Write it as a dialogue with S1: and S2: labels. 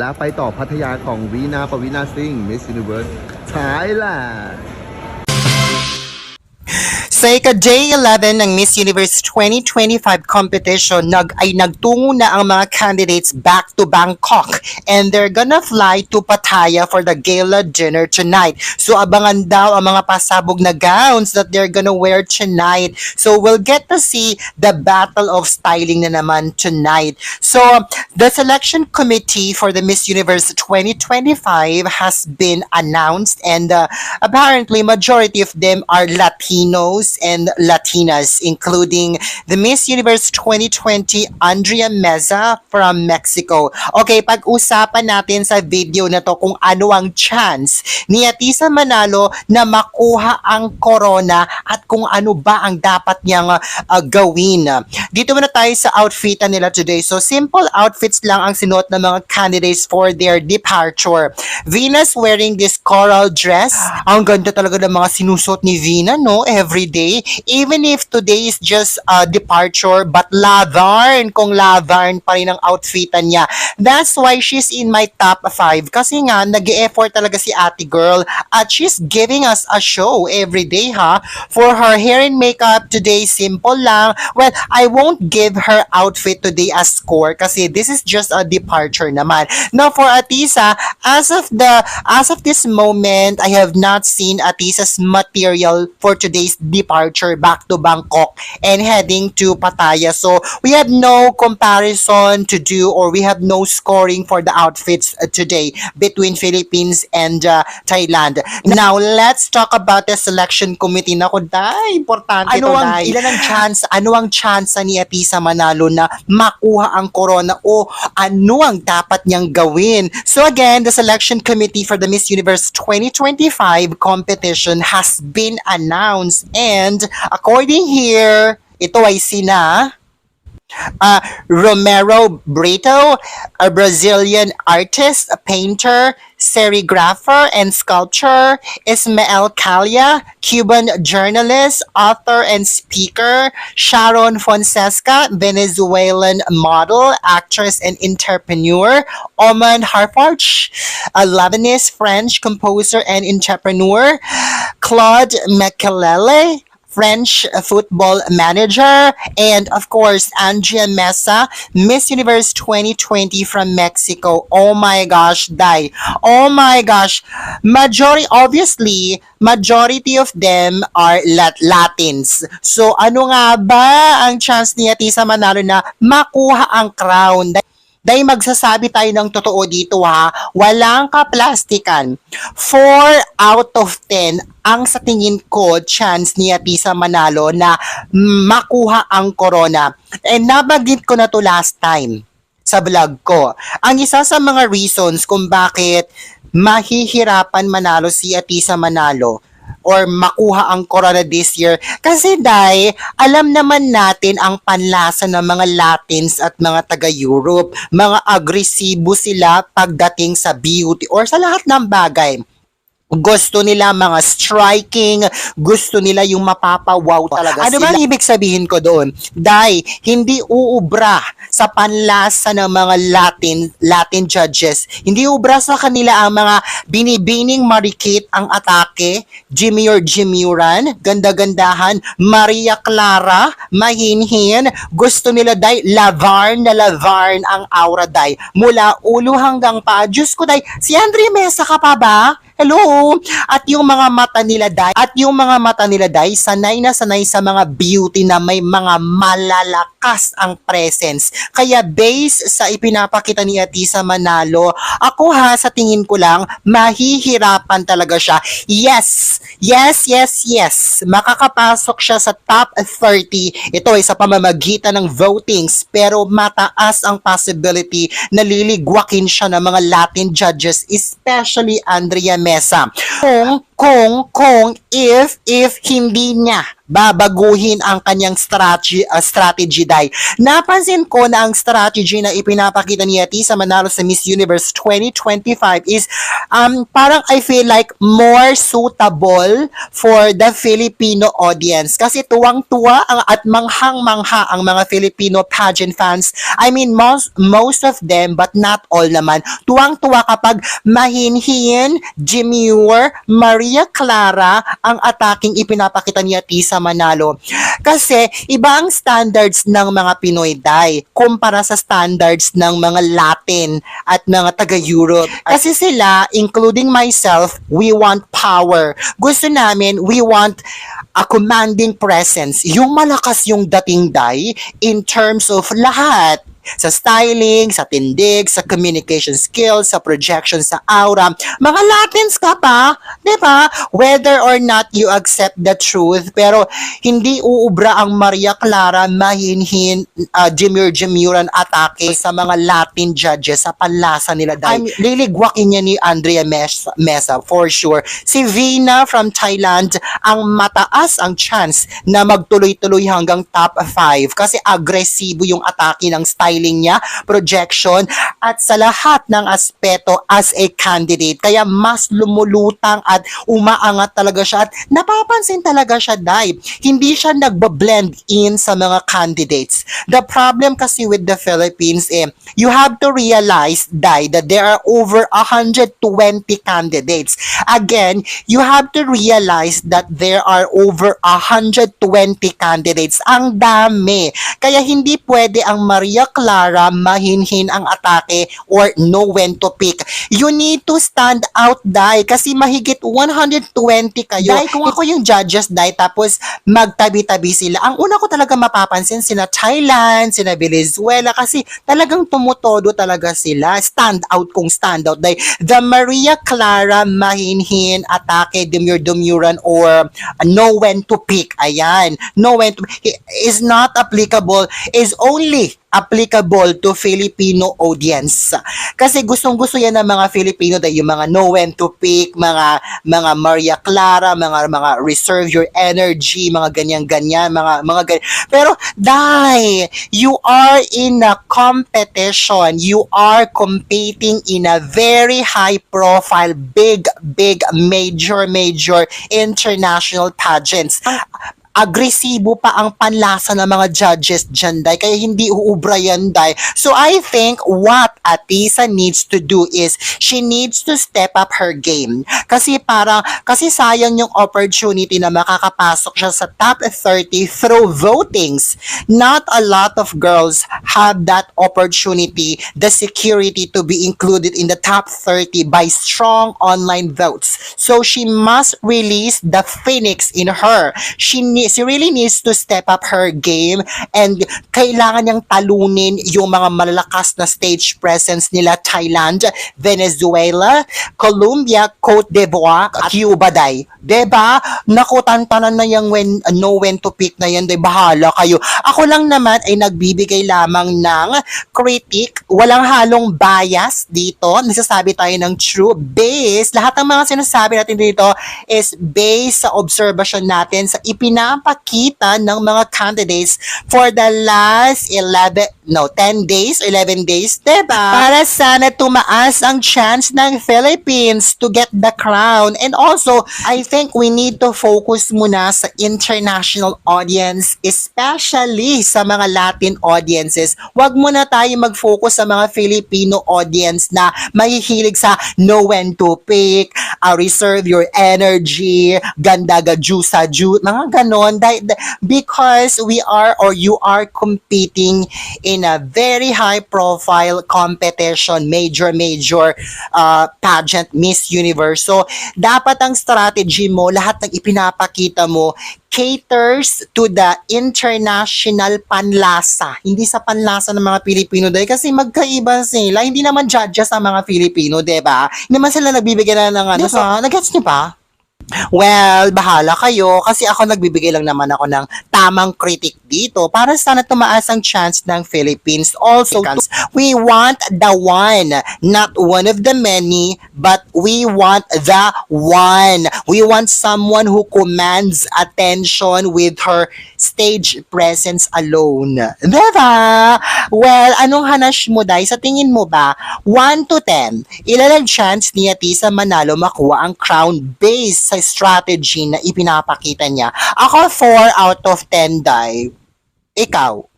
S1: แล้วไปต่อพัทยาของวีนาปวีนาซิงมิสซินิเวิร์สไทยแลนด์
S2: Sa ika-Day 11 ng Miss Universe 2025 competition, nag ay nagtungo na ang mga candidates back to Bangkok and they're gonna fly to Pattaya for the gala dinner tonight. So abangan daw ang mga pasabog na gowns that they're gonna wear tonight. So we'll get to see the battle of styling na naman tonight. So the selection committee for the Miss Universe 2025 has been announced and uh, apparently majority of them are Latinos and Latinas including the Miss Universe 2020 Andrea Meza from Mexico. Okay, pag-usapan natin sa video na to kung ano ang chance ni Atisa Manalo na makuha ang corona at kung ano ba ang dapat niyang uh, gawin. Dito muna tayo sa outfitan nila today. So simple outfits lang ang sinuot ng mga candidates for their departure. Venus wearing this coral dress. Ang ganda talaga ng mga sinusot ni Vina, no? Every day. Even if today is just a departure, but lavarn kung lavarn pa rin ang outfitan niya. That's why she's in my top 5. Kasi nga, nag effort talaga si ate girl at she's giving us a show every day, ha? For her hair and makeup today, simple lang. Well, I won't give her outfit today a score kasi this is just a departure naman. Now, for Atisa, as of the as of this moment, I have not seen Atisa's material for today's departure back to Bangkok and heading to Pattaya. So, we have no comparison to do or we have no scoring for the outfits uh, today between Philippines and uh, Thailand. Now, let's talk about the selection committee. Naku, dai, importante
S3: Ano
S2: to,
S3: ang-
S2: dai. Ilan ang chance, ano ang chance ni Atisa Manalo na makuha ang corona o ano ang dapat niyang gawin? So again, the selection committee for the Miss Universe 2025 competition has been announced and according here, ito ay sina uh, Romero Brito, a Brazilian artist, a painter, serigrapher, and sculptor. Ismael Calia, Cuban journalist, author, and speaker. Sharon Fonseca, Venezuelan model, actress, and entrepreneur. Oman Harfarch, a Lebanese French composer and entrepreneur. Claude Makelele, French football manager, and of course, Andrea Mesa, Miss Universe 2020 from Mexico. Oh my gosh, Dai. Oh my gosh. Majority, obviously, majority of them are Lat- Latins. So, ano nga ba ang chance ni Atisa Manalo na makuha ang crown? Dahil magsasabi tayo ng totoo dito ha, walang kaplastikan. 4 out of 10 ang sa tingin ko chance ni Atisa Manalo na makuha ang corona. And nabanggit ko na to last time sa vlog ko. Ang isa sa mga reasons kung bakit mahihirapan manalo si Atisa Manalo or makuha ang corona this year. Kasi dai, alam naman natin ang panlasa ng mga Latins at mga taga-Europe. Mga agresibo sila pagdating sa beauty or sa lahat ng bagay. Gusto nila mga striking, gusto nila yung mapapawaw talaga
S3: Ano
S2: sila.
S3: bang
S2: ibig sabihin ko doon? Dai, hindi uubra sa panlasa ng mga Latin Latin judges. Hindi ubra sa kanila ang mga binibining marikit ang atake, Jimmy or Jimmyuran, ganda-gandahan, Maria Clara, mahinhin, gusto nila dai lavarn na lavarn ang aura dai. Mula ulo hanggang paa. Diyos ko dai, si Andre Mesa ka pa ba? Hello? At yung mga mata nila dai, at yung mga mata nila dai, sanay na sanay sa mga beauty na may mga malalakas ang presence. Kaya based sa ipinapakita ni Atisa Manalo, ako ha, sa tingin ko lang, mahihirapan talaga siya. Yes! Yes, yes, yes! Makakapasok siya sa top 30. Ito ay sa pamamagitan ng votings, pero mataas ang possibility na liligwakin siya ng mga Latin judges, especially Andrea Mesa. Kung, kung, if, if hindi niya babaguhin ang kanyang strategy, uh, strategy dai. Napansin ko na ang strategy na ipinapakita ni Atisa Manalo sa Miss Universe 2025 is um, parang I feel like more suitable for the Filipino audience. Kasi tuwang-tuwa ang, at manghang-mangha ang mga Filipino pageant fans. I mean, most, most of them, but not all naman. Tuwang-tuwa kapag mahinhin, Jimur, Maria Clara ang ataking ipinapakita ni Atisa Manalo. Kasi iba ang standards ng mga Pinoy Day kumpara sa standards ng mga Latin at mga taga-Europe. Kasi sila, including myself, we want power. Gusto namin, we want a commanding presence. Yung malakas yung dating Day in terms of lahat sa styling, sa tindig, sa communication skills, sa projection, sa aura. Mga Latins ka pa, di ba? Whether or not you accept the truth, pero hindi uubra ang Maria Clara mahinhin uh, Jimur Jimuran atake sa mga Latin judges sa panlasa nila dahil liligwakin niya ni Andrea Mesa, Mesa for sure. Si Vina from Thailand ang mataas ang chance na magtuloy-tuloy hanggang top 5 kasi agresibo yung atake ng styling niya, projection, at sa lahat ng aspeto as a candidate. Kaya mas lumulutang at umaangat talaga siya at napapansin talaga siya, Dai. Hindi siya nagba-blend in sa mga candidates. The problem kasi with the Philippines, eh, you have to realize, Dai, that there are over 120 candidates. Again, you have to realize that there are over 120 candidates. Ang dami. Kaya hindi pwede ang Maria Clara mahinhin ang atake or know when to pick. You need to stand out, Dai, kasi mahigit 120 kayo. Dai, kung ako yung judges, Dai, tapos magtabi-tabi sila, ang una ko talaga mapapansin, sina Thailand, sina Venezuela, kasi talagang tumutodo talaga sila. Stand out kung stand out, Dai. The Maria Clara mahinhin atake, demure-demuran, or know when to pick. Ayan. Know when to is not applicable, is only applicable to Filipino audience. Kasi gustong-gusto yan ng mga Filipino dahil yung mga know when to pick, mga mga Maria Clara, mga mga reserve your energy, mga ganyan-ganyan, mga mga ganyan. Pero dai, you are in a competition. You are competing in a very high profile, big big major major international pageants agresibo pa ang panlasa ng mga judges dyan, Day. Kaya hindi uubra yan, Day. So, I think what Atisa needs to do is she needs to step up her game. Kasi para, kasi sayang yung opportunity na makakapasok siya sa top 30 through votings. Not a lot of girls have that opportunity, the security to be included in the top 30 by strong online votes. So, she must release the phoenix in her. She needs she really needs to step up her game and kailangan niyang talunin yung mga malalakas na stage presence nila Thailand, Venezuela, Colombia, Cote d'Ivoire, at Cuba, day. Diba? Nakutantanan na yung when, know when to pick na yan, day. Bahala kayo. Ako lang naman ay nagbibigay lamang ng critic. Walang halong bias dito. Nagsasabi tayo ng true base. Lahat ng mga sinasabi natin dito is based sa observation natin sa ipinapakita ng mga candidates for the last 11, no, 10 days, 11 days, diba? Para sana tumaas ang chance ng Philippines to get the crown. And also, I think we need to focus muna sa international audience, especially sa mga Latin audiences. Huwag muna tayo mag-focus sa mga Filipino audience na mahihilig sa know when to pick, uh, reserve your energy, ganda ga juice ju, mga ganon. Dahil- Because we are or you are competing in a very high profile competition, major, major uh, pageant, Miss Universe. So, dapat ang strategy mo, lahat ng ipinapakita mo, caters to the international panlasa. Hindi sa panlasa ng mga Pilipino dahil kasi magkaiba sila. Hindi naman judges ang mga Pilipino, 'di ba? Hindi naman sila nagbibigay na ng ano. So, nag-gets niyo pa? Well, bahala kayo kasi ako nagbibigay lang naman ako ng tamang critic dito para sana tumaas ang chance ng Philippines. Also, we want the one, not one of the many, but we want the one. We want someone who commands attention with her stage presence alone. Diba? Well, anong hanash mo, Day? Sa tingin mo ba, 1 to 10, ilan ang chance ni Atisa Manalo makuha ang crown based sa strategy na ipinapakita niya? Ako, 4 out of 10, Day. Ikaw?